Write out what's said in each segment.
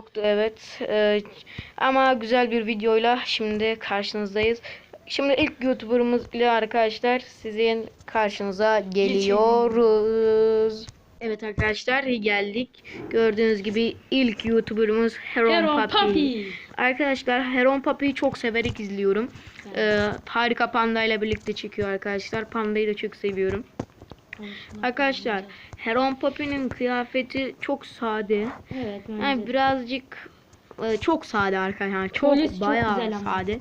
Yoktu evet. Ee, ama güzel bir videoyla şimdi karşınızdayız. Şimdi ilk YouTuber'ımız ile arkadaşlar sizin karşınıza geliyoruz. Evet arkadaşlar geldik. Gördüğünüz gibi ilk YouTuber'ımız Heron, Heron Papi. Papi. Arkadaşlar Heron Papi'yi çok severek izliyorum. Ee, harika Panda ile birlikte çekiyor arkadaşlar. Panda'yı da çok seviyorum. Arkadaşlar Heron Papi'nin kıyafeti çok sade. Evet. Yani birazcık e, çok sade arkadaşlar. Çok Kolyesi çok bayağı güzel ama. sade.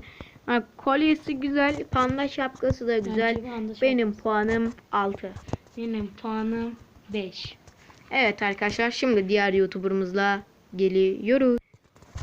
Yani kolyesi güzel, panda şapkası da güzel. Panda Benim puanım 6. Benim puanım 5. Evet arkadaşlar şimdi diğer YouTuber'ımızla geliyoruz.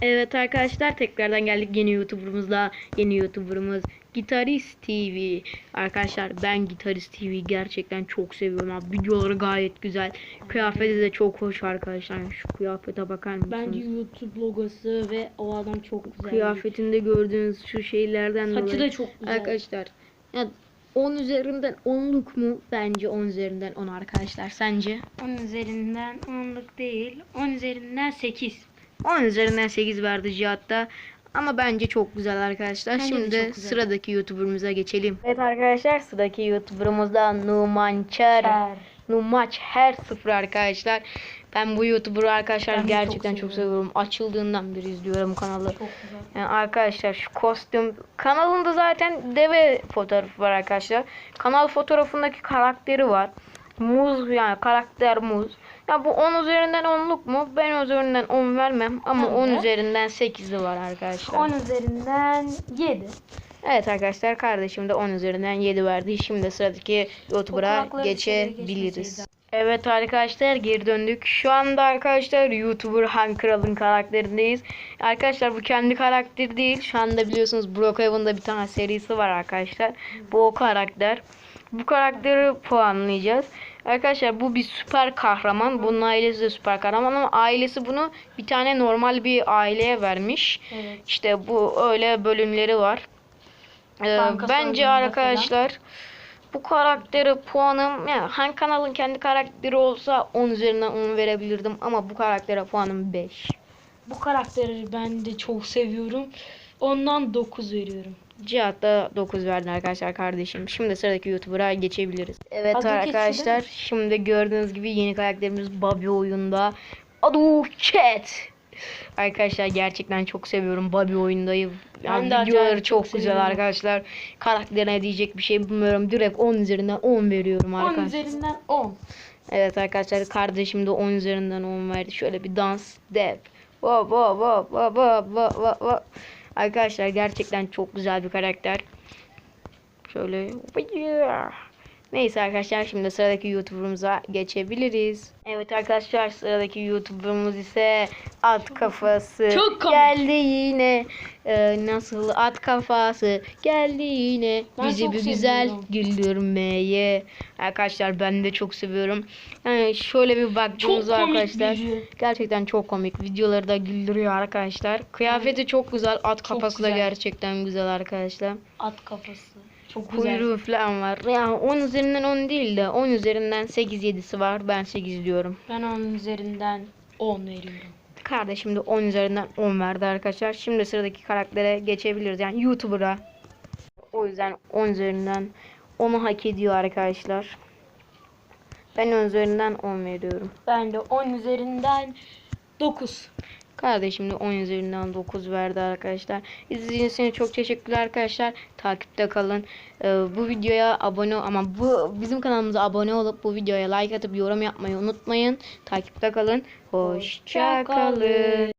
Evet arkadaşlar tekrardan geldik yeni YouTuber'ımızla. Yeni YouTuber'ımız Gitarist TV. Arkadaşlar ben Gitarist TV gerçekten çok seviyorum. Abi. Videoları gayet güzel. Kıyafeti de çok hoş arkadaşlar. Şu kıyafete bakar mısınız? Bence YouTube logosu ve o adam çok güzel. Kıyafetinde gördüğünüz şu şeylerden Saçı dolayı. da çok güzel. Arkadaşlar ya 10 üzerinden 10'luk mu? Bence 10 üzerinden 10 arkadaşlar. Sence? 10 üzerinden 10'luk değil. 10 üzerinden 8. 10 üzerinden 8 verdi Cihat'ta. Ama bence çok güzel arkadaşlar. Bence Şimdi güzel. sıradaki YouTuber'ımıza geçelim. Evet arkadaşlar sıradaki YouTuber'ımız da Numançer. Numaç her sıfır arkadaşlar. Ben bu YouTuber'ı arkadaşlar Ben de çok gerçekten çok, seviyorum. seviyorum. Açıldığından beri izliyorum kanalı. Çok güzel. Yani arkadaşlar şu kostüm kanalında zaten deve fotoğrafı var arkadaşlar. Kanal fotoğrafındaki karakteri var. Muz yani karakter muz. Ya bu 10 üzerinden 10'luk mu? Ben üzerinden 10 vermem ama Ben 10 de. üzerinden 8'i var arkadaşlar. 10 üzerinden 7. Evet arkadaşlar kardeşim de 10 üzerinden 7 verdi. Şimdi sıradaki YouTuber'a geçebiliriz. Evet arkadaşlar geri döndük. Şu anda arkadaşlar YouTuber Han Kral'ın karakterindeyiz. Arkadaşlar bu kendi karakteri değil. Şu anda biliyorsunuz Brookhaven'da bir tane serisi var arkadaşlar. Bu o karakter. Bu karakteri puanlayacağız. Arkadaşlar bu bir süper kahraman. Bunun ailesi de süper kahraman ama ailesi bunu bir tane normal bir aileye vermiş. Evet. İşte bu öyle bölümleri var. Ee, Banka bence arkadaşlar bu karaktere puanım yani Han kanalın kendi karakteri olsa 10 üzerinden 10 verebilirdim ama bu karaktere puanım 5. Bu karakteri ben de çok seviyorum. Ondan 9 veriyorum. Cihat da 9 verdi arkadaşlar kardeşim. Şimdi sıradaki YouTuber'a geçebiliriz. Evet Adı arkadaşlar mi? şimdi gördüğünüz gibi yeni karakterimiz Bobby oyunda. Adı Cat. Arkadaşlar gerçekten çok seviyorum Bobby oyundayı. Ben Yani de videoları çok çok güzel seviyorum. arkadaşlar. Karakterine diyecek bir şey bilmiyorum. Direkt 10 üzerinden 10 veriyorum 10 arkadaşlar. üzerinden 10. Evet arkadaşlar kardeşim de 10 üzerinden 10 verdi. Şöyle bir dans dev. Wow, wow, wow, wow, wow, wow, wow, wow. Arkadaşlar gerçekten çok güzel bir karakter. Şöyle Neyse arkadaşlar şimdi sıradaki YouTuber'ımıza geçebiliriz. Evet arkadaşlar sıradaki YouTuber'ımız ise at kafası. Çok komik. Geldi yine. Ee, nasıl at kafası geldi yine. Ben Bizi çok bir güzel seviyorum. güldürmeye. Arkadaşlar ben de çok seviyorum. Yani şöyle bir Çok baktığımızda komik arkadaşlar biri. gerçekten çok komik. Videoları da güldürüyor arkadaşlar. Kıyafeti çok güzel. At kafası da güzel. gerçekten güzel arkadaşlar. At kafası. Çok güzel. Kuyruğu falan var. Yani 10 üzerinden 10 değil de 10 üzerinden 8 7'si var. Ben 8 diyorum. Ben onun üzerinden 10 veriyorum. Kardeşim de 10 üzerinden 10 verdi arkadaşlar. Şimdi sıradaki karaktere geçebiliriz. Yani YouTuber'a. O yüzden 10 üzerinden 10'u hak ediyor arkadaşlar. Ben 10 üzerinden 10 veriyorum. Ben de 10 üzerinden 9. Kardeşim de 10 üzerinden 9 verdi arkadaşlar. İzlediğiniz için çok teşekkürler arkadaşlar. Takipte kalın. Ee, bu videoya abone ama bu bizim kanalımıza abone olup bu videoya like atıp yorum yapmayı unutmayın. Takipte kalın. Hoşça kalın.